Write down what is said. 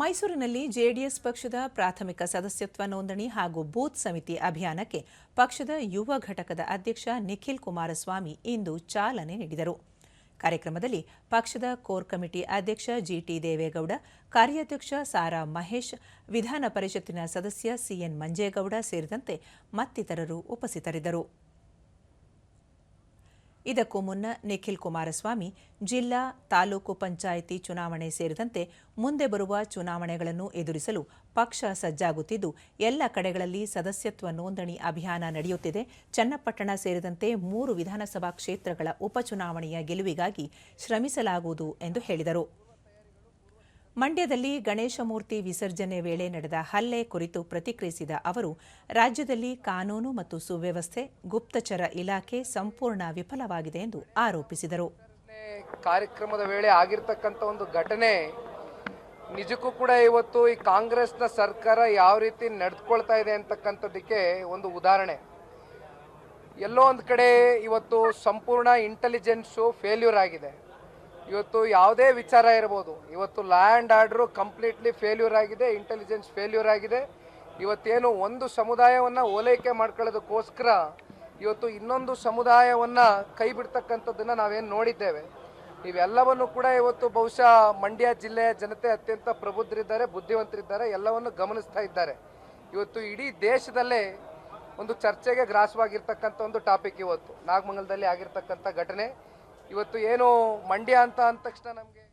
ಮೈಸೂರಿನಲ್ಲಿ ಜೆಡಿಎಸ್ ಪಕ್ಷದ ಪ್ರಾಥಮಿಕ ಸದಸ್ಯತ್ವ ನೋಂದಣಿ ಹಾಗೂ ಬೂತ್ ಸಮಿತಿ ಅಭಿಯಾನಕ್ಕೆ ಪಕ್ಷದ ಯುವ ಘಟಕದ ಅಧ್ಯಕ್ಷ ನಿಖಿಲ್ ಕುಮಾರಸ್ವಾಮಿ ಇಂದು ಚಾಲನೆ ನೀಡಿದರು. ಕಾರ್ಯಕ್ರಮದಲ್ಲಿ ಪಕ್ಷದ ಕೋರ್ ಕಮಿಟಿ ಅಧ್ಯಕ್ಷ ಜಿಟಿ ದೇವೇಗೌಡ, ಕಾರ್ಯಾಧ್ಯಕ್ಷ ಸಾರಾ ಮಹೇಶ್, ವಿಧಾನ ಪರಿಷತ್ತಿನ ಸದಸ್ಯ ಸಿಎನ್ ಮಂಜೇಗೌಡ ಸೇರಿದಂತೆ ಮತ್ತಿತರರು ಉಪಸ್ಥಿತರಿದ್ದರು. ಇದಕ್ಕೂ ಮುನ್ನ ನಿಖಿಲ್ ಕುಮಾರಸ್ವಾಮಿ ಜಿಲ್ಲಾ, ತಾಲೂಕು ಪಂಚಾಯಿತಿ ಚುನಾವಣೆ ಸೇರಿದಂತೆ ಮುಂದೆ ಬರುವ ಚುನಾವಣೆಗಳನ್ನು ಎದುರಿಸಲು ಪಕ್ಷ ಸಜ್ಜಾಗುತ್ತಿದ್ದು, ಎಲ್ಲ ಕಡೆಗಳಲ್ಲಿ ಸದಸ್ಯತ್ವ ನೋಂದಣಿ ಅಭಿಯಾನ ನಡೆಯುತ್ತಿದೆ. ಚನ್ನಪಟ್ಟಣ ಸೇರಿದಂತೆ ಮೂರು ವಿಧಾನಸಭಾ ಕ್ಷೇತ್ರಗಳ ಉಪಚುನಾವಣೆಯ ಗೆಲುವಿಗಾಗಿ ಶ್ರಮಿಸಲಾಗುವುದು ಎಂದು ಹೇಳಿದರು. ಮಂಡ್ಯದಲ್ಲಿ ಗಣೇಶ ಮೂರ್ತಿ ವಿಸರ್ಜನೆ ವೇಳೆ ನಡೆದ ಹಲ್ಲೆ ಕುರಿತು ಪ್ರತಿಕ್ರಿಯಿಸಿದ ಅವರು, ರಾಜ್ಯದಲ್ಲಿ ಕಾನೂನು ಮತ್ತು ಸುವ್ಯವಸ್ಥೆ, ಗುಪ್ತಚರ ಇಲಾಖೆ ಸಂಪೂರ್ಣ ವಿಫಲವಾಗಿದೆ ಎಂದು ಆರೋಪಿಸಿದರು. ಕಾರ್ಯಕ್ರಮದ ವೇಳೆ ಆಗಿರ್ತಕ್ಕಂಥ ಒಂದು ಘಟನೆ, ನಿಜಕ್ಕೂ ಕೂಡ ಇವತ್ತು ಈ ಕಾಂಗ್ರೆಸ್ನ ಸರ್ಕಾರ ಯಾವ ರೀತಿ ನಡೆದುಕೊಳ್ತಾ ಇದೆ ಅಂತಕ್ಕಂಥದ್ದಕ್ಕೆ ಒಂದು ಉದಾಹರಣೆ. ಎಲ್ಲೋ ಒಂದು ಕಡೆ ಇವತ್ತು ಸಂಪೂರ್ಣ ಇಂಟೆಲಿಜೆನ್ಸು ಫೇಲ್ಯೂರ್ ಆಗಿದೆ. ಇವತ್ತು ಯಾವುದೇ ವಿಚಾರ ಇರ್ಬೋದು. ಇವತ್ತು law and order completely failure ಆಗಿದೆ ಇಂಟೆಲಿಜೆನ್ಸ್ ಫೇಲ್ಯೂರ್ ಆಗಿದೆ. ಇವತ್ತೇನು ಒಂದು ಸಮುದಾಯವನ್ನು ಓಲೈಕೆ ಮಾಡ್ಕೊಳ್ಳೋದಕ್ಕೋಸ್ಕರ ಇವತ್ತು ಇನ್ನೊಂದು ಸಮುದಾಯವನ್ನು ಕೈ ಬಿಡ್ತಕ್ಕಂಥದ್ದನ್ನು ನಾವೇನು ನೋಡಿದ್ದೇವೆ. ಇವೆಲ್ಲವನ್ನು ಕೂಡ ಇವತ್ತು ಬಹುಶಃ ಮಂಡ್ಯ ಜಿಲ್ಲೆಯ ಜನತೆ ಅತ್ಯಂತ ಪ್ರಬುದ್ಧರಿದ್ದಾರೆ, ಬುದ್ಧಿವಂತರಿದ್ದಾರೆ, ಎಲ್ಲವನ್ನು ಗಮನಿಸ್ತಾ ಇದ್ದಾರೆ. ಇವತ್ತು ಇಡೀ ದೇಶದಲ್ಲೇ ಒಂದು ಚರ್ಚೆಗೆ ಗ್ರಾಸವಾಗಿರ್ತಕ್ಕಂಥ ಒಂದು ಟಾಪಿಕ್ ಇವತ್ತು. ನಾಗಮಂಗಲದಲ್ಲಿ ಆಗಿರ್ತಕ್ಕಂಥ ಘಟನೆ. ಇವತ್ತು ಏನು ಮಂಡ್ಯ ಅಂತ ಅಂದ ತಕ್ಷಣ ನಮಗೆ